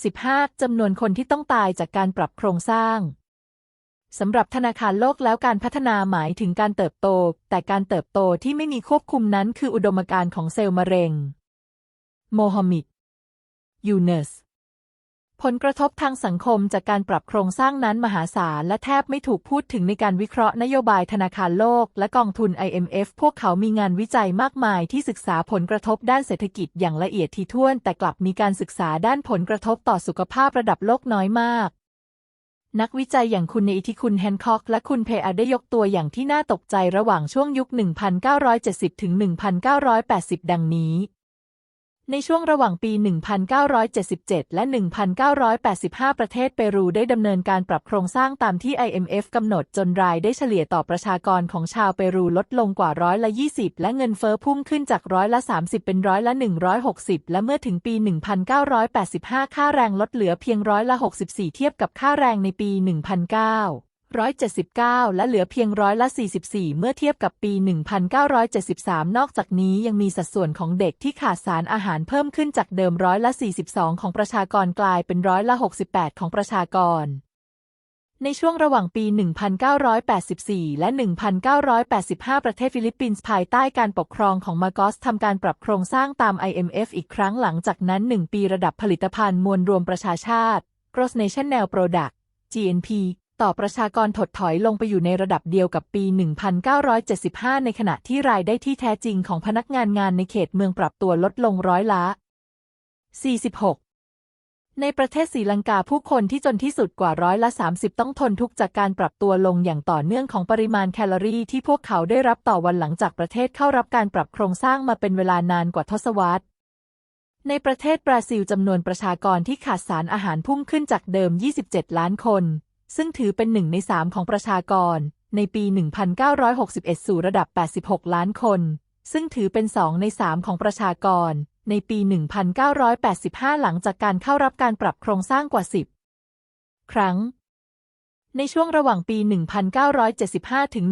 15. จำนวนคนที่ต้องตายจากการปรับโครงสร้างสำหรับธนาคารโลกแล้วการพัฒนาหมายถึงการเติบโต แต่การเติบโตที่ไม่มีควบคุมนั้นคืออุดมการณ์ของเซลล์มะเร็ง โมฮัมหมิด ยูเนส ผลกระทบทางสังคมจากการปรับโครงสร้างนั้นมหาศาลและแทบไม่ถูกพูดถึงในการวิเคราะห์นโยบายธนาคารโลกและกองทุน IMF พวกเขามีงานวิจัยมากมายที่ศึกษาผลกระทบด้านเศรษฐกิจอย่างละเอียดถี่ถ้วน แต่กลับมีการศึกษาด้านผลกระทบต่อสุขภาพระดับโลกน้อยมากนักวิจัยอย่างคุณในอิทธิคุณแฮนคอกและคุณเพอาได้ยกตัวอย่างที่น่าตกใจระหว่างช่วงยุค 1970 ถึง 1980 ดังนี้ ในช่วงระหว่างปี 1977 และ 1985 ประเทศเปรูได้ดำเนินการปรับโครงสร้างตามที่ IMF กำหนดจนรายได้เฉลี่ยต่อประชากรของชาวเปรูลดลงกว่าร้อยละ 20 และเงินเฟ้อพุ่งขึ้นจากร้อยละ 30 เป็นร้อยละ 160 และเมื่อถึงปี 1985 ค่าแรงลดเหลือเพียงร้อยละ 64 เทียบกับค่าแรงในปี1900 179 และเหลือเพียงร้อยละ 44 เมื่อเทียบกับปี 1973 นอกจากนี้ยังมีสัดส่วนของเด็กที่ขาดสารอาหารเพิ่มขึ้นจากเดิมร้อยละ 42 ของประชากรกลายเป็นร้อยละ 68 ของประชากรในช่วงระหว่างปี 1984 และ 1985 ประเทศฟิลิปปินส์ภายใต้การปกครองของมาโกสทำการปรับโครงสร้างตาม IMF อีกครั้งหลังจากนั้น 1 ปีระดับผลิตภัณฑ์มวลรวมประชาชาติ Gross National Product GNP ต่อประชากรถดถอยลงไปอยู่ในระดับเดียวกับปี 1975 ในขณะที่รายได้ที่แท้จริงของพนักงานงานในเขตเมืองปรับตัวลดลงร้อยละ 46ในประเทศศรีลังกาผู้คนที่จนที่สุดกว่าร้อยละ 30 ต้องทนทุกข์จากการปรับตัวลงอย่างต่อเนื่องของปริมาณแคลอรี่ที่พวกเขาได้รับต่อวันหลังจากประเทศเข้ารับการปรับโครงสร้างมาเป็นเวลานานกว่าทศวรรษ ในประเทศบราซิลจำนวนประชากรที่ขาดสารอาหารพุ่งขึ้นจากเดิม 27 ล้านคน ซึ่งถือเป็นหนึ่งในสามของประชากร ในปี 1961 สู่ระดับ 86 ล้านคน ซึ่งถือเป็นสองในสามของประชากร ในปี 1985 หลังจากการเข้ารับการปรับโครงสร้างกว่า 10 ครั้งในช่วงระหว่างปี 1975 ถึง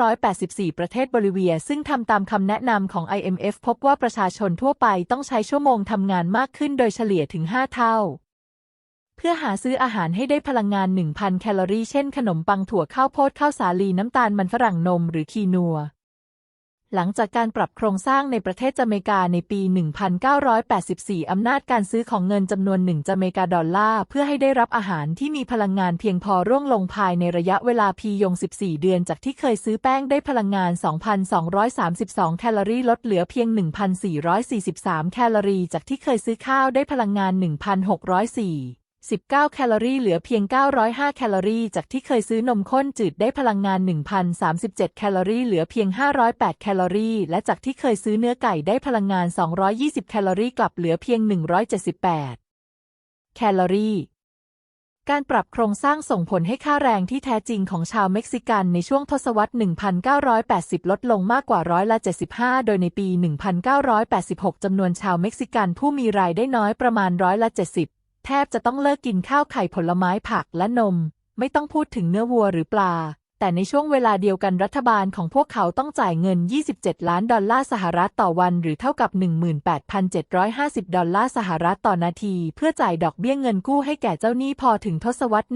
1984 ประเทศโบลิเวีย ซึ่งทำตามคำแนะนำของ IMF พบว่าประชาชนทั่วไปต้องใช้ชั่วโมงทำงานมากขึ้นโดยเฉลี่ยถึง 5 เท่า เพื่อหาซื้ออาหารให้ได้พลังงาน 1,000 แคลอรี่ เช่นขนมปังถั่วข้าวโพดข้าวสาลีน้ำตาลมันฝรั่งนมหรือคีนัว หลังจากการปรับโครงสร้างในประเทศจาเมกาในปี 1984 อำนาจการซื้อของเงินจำนวนหนึ่งจาเมกาดอลลาร์เพื่อให้ได้รับอาหารที่มีพลังงานเพียงพอร่วงลงภายในระยะเวลาพียง 14 เดือน จากที่เคยซื้อแป้งได้พลังงาน 2,232 แคลอรี่ลดเหลือเพียง 1,443 แคลอรี่ จากที่เคยซื้อข้าวได้พลังงาน 1,604 19 แคลอรี่เหลือเพียง 905 แคลอรี่ จากที่เคยซื้อนมข้นจืดได้พลังงาน 1,037 แคลอรี่เหลือเพียง 508 แคลอรี่ และจากที่เคยซื้อเนื้อไก่ได้พลังงาน 220 แคลอรี่กลับเหลือเพียง 178 แคลอรี่ การปรับโครงสร้างส่งผลให้ค่าแรงที่แท้จริงของชาวเม็กซิกันในช่วงทศวรรษ 1980 ลดลงมากกว่าร้อยละ 75 โดยในปี 1986 จำนวนชาวเม็กซิกันผู้มีรายได้น้อยประมาณร้อยละ 70 ทบจะต้องเลิกกินข้าวไข่ผลไม้ผักและนม ไม่ต้องพูดถึงเนื้อวัวหรือปลา แต่ในช่วงเวลาเดียวกันรัฐบาลของพวกเขาต้องจ่ายเงิน 27 ล้านดอลลาร์สหรัฐต่อวันหรือเท่ากับ 18,750 ดอลลาร์สหรัฐต่อนาที เพื่อจ่ายดอกเบี้ยเงินกู้ให้แก่เจ้าหนี้พอถึงทศวรรษ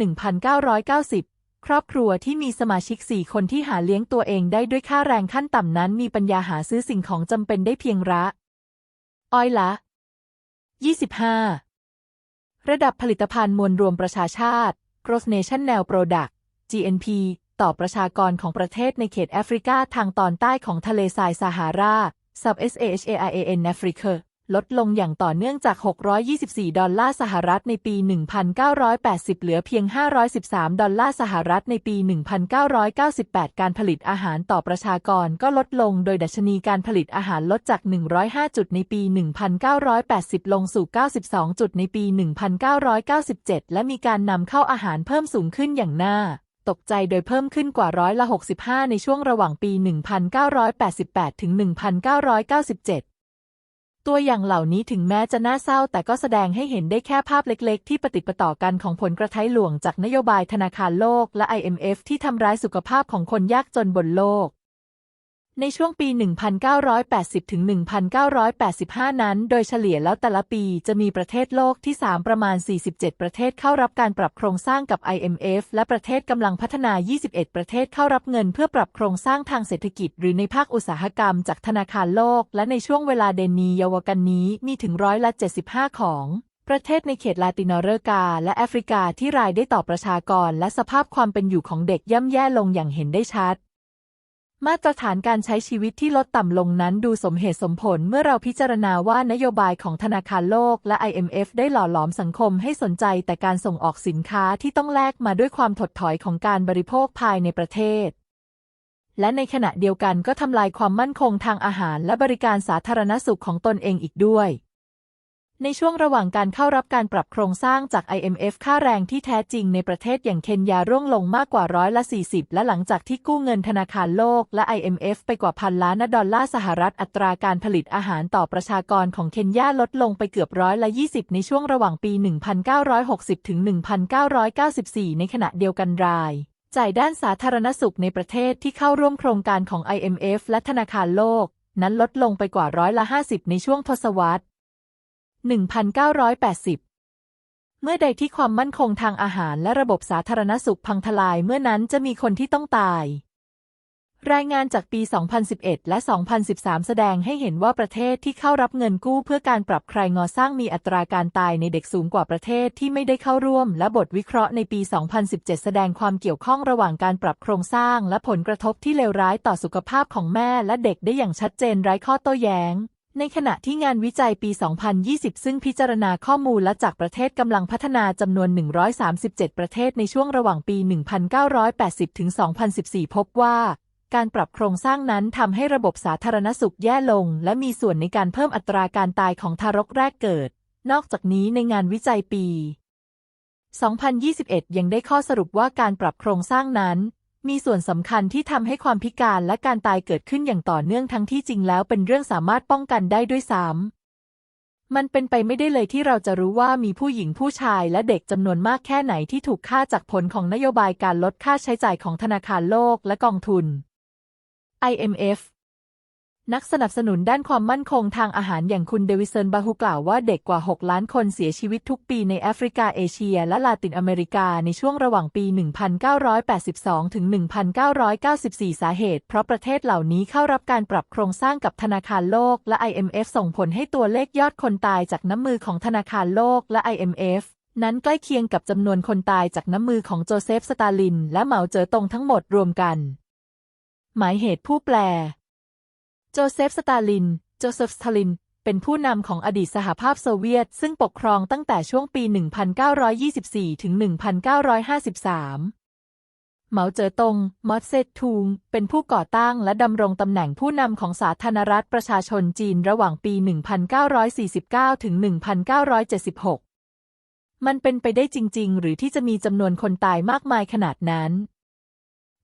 1990ครอบครัวที่มีสมาชิก 4 คนที่หาเลี้ยงตัวเองได้ด้วยค่าแรงขั้นต่ำนั้น มีปัญญาหาซื้อสิ่งของจำเป็นได้เพียงละอ้อยละ 25 ระดับผลิตภัณฑ์มวลรวมประชาชาติ Gross National Product GNP ต่อประชากรของประเทศในเขตแอฟริกาทางตอนใต้ของทะเลทรายซาฮารา Sub-Saharan Africa ลดลงอย่างต่อเนื่องจาก 624 ดอลลาร์สหรัฐในปี 1980 เหลือเพียง 513 ดอลลาร์สหรัฐในปี 1998 การผลิตอาหารต่อประชากรก็ลดลงโดยดัชนีการผลิตอาหารลดจาก 105 จุดในปี 1980 ลงสู่ 92 จุดในปี 1997 และมีการนำเข้าอาหารเพิ่มสูงขึ้นอย่างน่าตกใจโดยเพิ่มขึ้นกว่าร้อยละ 65 ในช่วงระหว่างปี 1988 ถึง 1997 ตัวอย่างเหล่านี้ถึงแม้จะน่าเศร้า แต่ก็แสดงให้เห็นได้แค่ภาพเล็กๆ ที่ปฏิปต่อกันของผลกระทายหลวงจากนโยบายธนาคารโลกและ IMF ที่ทำร้ายสุขภาพของคนยากจนบนโลก ในช่วงปี 1980 ถึง 1985 นั้น โดยเฉลี่ยแล้วแต่ละปีจะมีประเทศโลกที่ 3 ประมาณ 47 ประเทศเข้ารับการปรับโครงสร้างกับ IMF และประเทศกำลังพัฒนา 21 ประเทศเข้ารับเงินเพื่อปรับโครงสร้างทางเศรษฐกิจ หรือในภาคอุตสาหกรรมจากธนาคารโลก และในช่วงเวลาเดนนีเยาวกันนี้มีถึงร้อยละ 75 ของประเทศในเขตลาตินอเมริกา และแอฟริกาที่รายได้ต่อประชากร และสภาพความเป็นอยู่ของเด็กย่ำแย่ลงอย่างเห็นได้ชัด มาตรฐานการใช้ชีวิตที่ลดต่ำลงนั้นดูสมเหตุสมผลเมื่อเราพิจารณาว่านโยบายของธนาคารโลกและ IMF ได้หล่อหลอมสังคมให้สนใจแต่การส่งออกสินค้าที่ต้องแลกมาด้วยความถดถอยของการบริโภคภายในประเทศ และในขณะเดียวกันก็ทำลายความมั่นคงทางอาหารและบริการสาธารณสุขของตนเองอีกด้วย ในช่วงระหว่างการเข้ารับการปรับโครงสร้างจาก IMF ค่าแรงที่แท้จริงในประเทศอย่างเคนยาร่วงลงมากกว่าร้อยละ 40 และหลังจากที่กู้เงินธนาคารโลกและ IMF ไปกว่าพันล้านดอลลาร์สหรัฐอัตราการผลิตอาหารต่อประชากรของเคนยาลดลงไปเกือบร้อยละ 20 ในช่วงระหว่างปี 1960 ถึง 1994 ในขณะเดียวกันรายจ่ายด้านสาธารณสุขในประเทศที่เข้าร่วมโครงการของ IMF และธนาคารโลก นั้นลดลงไปกว่าร้อยละ 50 ในช่วงทศวรรษ 1980เมื่อใดที่ความมั่นคงทางอาหารและระบบสาธารณสุขพังทลายเมื่อนั้นจะมีคนที่ต้องตาย รายงานจากปี 2011 และ 2013 แสดงให้เห็นว่าประเทศที่เข้ารับเงินกู้เพื่อการปรับคลายงอสร้างมีอัตราการตายในเด็กสูงกว่าประเทศที่ไม่ได้เข้าร่วม และบทวิเคราะห์ในปี 2017 แสดงความเกี่ยวข้องระหว่างการปรับโครงสร้าง และผลกระทบที่เลวร้ายต่อสุขภาพของแม่และเด็กได้อย่างชัดเจนไร้ข้อโต้แย้ง ในขณะที่งานวิจัยปี 2020 ซึ่งพิจารณาข้อมูลและจากประเทศกำลังพัฒนาจำนวน 137 ประเทศในช่วงระหว่างปี 1980 ถึง 2014 พบว่า การปรับโครงสร้างนั้นทำให้ระบบสาธารณสุขแย่ลง และมีส่วนในการเพิ่มอัตราการตายของทารกแรกเกิด นอกจากนี้ในงานวิจัยปี 2021 ยังได้ข้อสรุปว่าการปรับโครงสร้างนั้น มีส่วนสำคัญที่ทำให้ความพิการและการตายเกิดขึ้นอย่างต่อเนื่องทั้งที่จริงแล้วเป็นเรื่องสามารถป้องกันได้ด้วยซ้ำมันเป็นไปไม่ได้เลยที่เราจะรู้ว่ามีผู้หญิงผู้ชายและเด็กจำนวนมากแค่ไหนที่ถูกฆ่าจากผลของนโยบายการลดค่าใช้จ่ายของธนาคารโลกและกองทุน IMF นักสนับสนุนด้านความมั่นคงทางอาหารอย่างคุณเดวิสันบาฮูกล่าวว่าเด็กกว่า 6 ล้านคนเสียชีวิตทุกปีในแอฟริกาเอเชีย และลาตินอเมริกาในช่วงระหว่างปี 1982 ถึง 1994 สาเหตุ เพราะประเทศเหล่านี้เข้ารับการปรับโครงสร้างกับธนาคารโลกและ IMF ส่งผลให้ตัวเลขยอดคนตายจากน้ำมือของธนาคารโลกและ IMF นั้นใกล้เคียงกับจำนวนคนตายจากน้ำมือของโจเซฟ สตาลิน และเหมาเจ๋อตงทั้งหมดรวมกัน หมายเหตุผู้แปล โจเซฟ สตาลิน โจเซฟ สตาลิน เป็นผู้นำของอดีตสหภาพโซเวียต ซึ่งปกครองตั้งแต่ช่วงปี 1924 ถึง 1953เหมาเจ๋อตง มอสเซทุง เป็นผู้ก่อตั้งและดำรงตำแหน่งผู้นำของสาธารณรัฐประชาชนจีนระหว่างปี 1949 ถึง 1976 มันเป็นไปได้จริง ๆ หรือที่จะมีจำนวนคนตายมากมายขนาดนั้น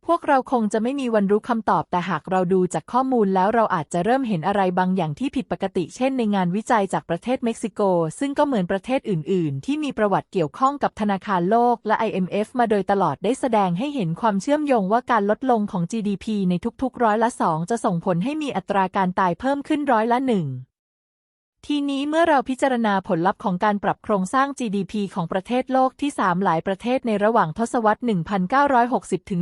พวกเราคงจะไม่มีวันรู้คำตอบแต่หากเราดูจากข้อมูลแล้วเราอาจจะเริ่มเห็นอะไรบางอย่างที่ผิดปกติ เช่นในงานวิจัยจากประเทศเม็กซิโก ซึ่งก็เหมือนประเทศอื่น ๆ ที่มีประวัติเกี่ยวข้องกับธนาคารโลกและ IMF มาโดยตลอดได้แสดงให้เห็นความเชื่อมโยงว่าการลดลงของ GDP ในทุกๆร้อยละสองจะส่งผลให้มีอัตราการตายเพิ่มขึ้นร้อยละหนึ่ง ทีนี้เมื่อเราพิจารณาผลลัพธ์ของการปรับโครงสร้าง GDP ของประเทศโลกที่ 3 หลายประเทศในระหว่างทศวรรษ 1960 ถึง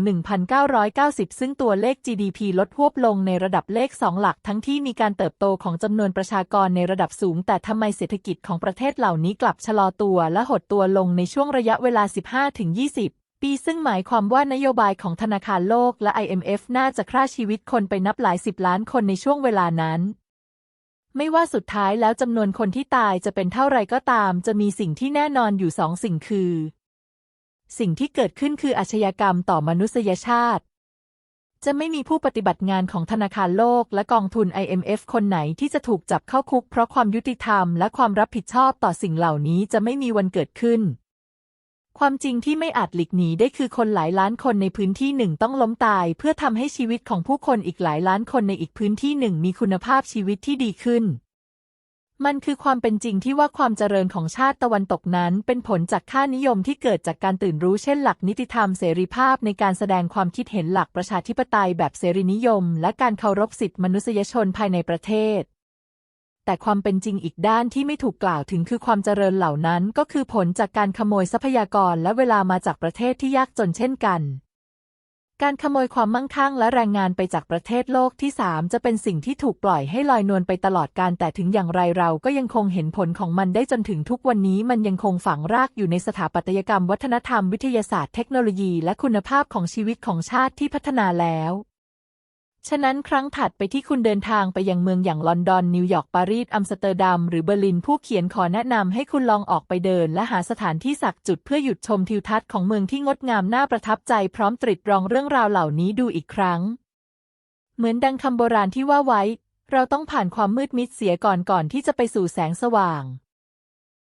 1990 ซึ่งตัวเลข GDP ลดหวบลงในระดับเลข 2 หลัก ทั้งที่มีการเติบโตของจำนวนประชากรในระดับสูง แต่ทำไมเศรษฐกิจของประเทศเหล่านี้กลับชะลอตัวและหดตัวลงในช่วงระยะเวลา 15 ถึง 20ปีซึ่งหมายความว่านโยบายของธนาคารโลกและ IMF น่าจะฆ่าชีวิตคนไปนับหลายสิบล้านคนในช่วงเวลานั้น ไม่ว่าสุดท้ายแล้วจำนวนคนที่ตายจะเป็นเท่าไรก็ตาม จะมีสิ่งที่แน่นอนอยู่สองสิ่งคือ สิ่งที่เกิดขึ้นคืออาชญากรรมต่อมนุษยชาติ จะไม่มีผู้ปฏิบัติงานของธนาคารโลกและกองทุน IMF คนไหนที่จะถูกจับเข้าคุก เพราะความยุติธรรมและความรับผิดชอบต่อสิ่งเหล่านี้จะไม่มีวันเกิดขึ้น ความจริงที่ไม่อาจหลีกหนีได้คือคนหลายล้านคนในพื้นที่หนึ่งต้องล้มตาย เพื่อทำให้ชีวิตของผู้คนอีกหลายล้านคนในอีกพื้นที่หนึ่งมีคุณภาพชีวิตที่ดีขึ้น มันคือความเป็นจริงที่ว่าความเจริญของชาติตะวันตกนั้น เป็นผลจากค่านิยมที่เกิดจากการตื่นรู้เช่นหลักนิติธรรมเสรีภาพในการแสดงความคิดเห็นหลักประชาธิปไตยแบบเสรีนิยม และการเคารพสิทธิมนุษยชนภายในประเทศ แต่ความเป็นจริงอีกด้านที่ไม่ถูกกล่าวถึงคือความเจริญเหล่านั้น ก็คือผลจากการขโมยทรัพยากรและเวลามาจากประเทศที่ยากจนเช่นกันการขโมยความมั่งคั่งและแรงงานไปจากประเทศโลกที่สามจะเป็นสิ่งที่ถูกปล่อยให้ลอยนวลไปตลอดการแต่ถึงอย่างไรเราก็ยังคงเห็นผลของมันได้จนถึงทุกวันนี้มันยังคงฝังรากอยู่ในสถาปัตยกรรม วัฒนธรรมวิทยาศาสตร์เทคโนโลยี และคุณภาพของชีวิตของชาติที่พัฒนาแล้ว ฉะนั้นครั้งถัดไปที่คุณเดินทางไปยังเมืองอย่างลอนดอน นิวยอร์ก ปารีส อัมสเตอร์ดัม หรือเบอร์ลิน ผู้เขียนขอแนะนำให้คุณลองออกไปเดิน และหาสถานที่สักจุดเพื่อหยุดชมทิวทัศน์ของเมืองที่งดงามน่าประทับใจพร้อมตรึกตรองเรื่องราวเหล่านี้ดูอีกครั้ง เหมือนดังคำโบราณที่ว่าไว้ เราต้องผ่านความมืดมิดเสียก่อนก่อนที่จะไปสู่แสงสว่าง